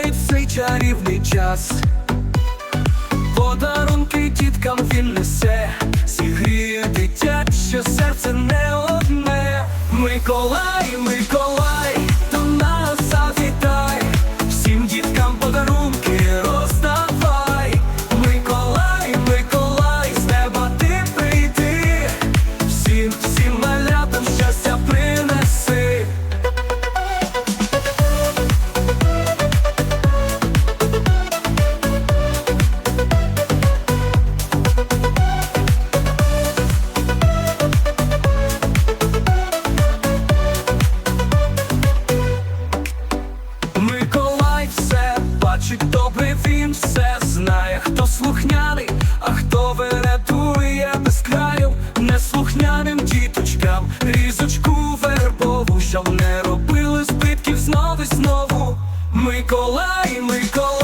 Наступає цей чарівний час, подарунки діткам він несе, зігріє дитя, що серце не одне. Миколай, Миколай. Бачить добре, він все знає, хто слухняний, а хто вирятує без краю, неслухняним діточкам, різочку вербову, щоб не робили збитків знову і знову. Миколай, Миколай.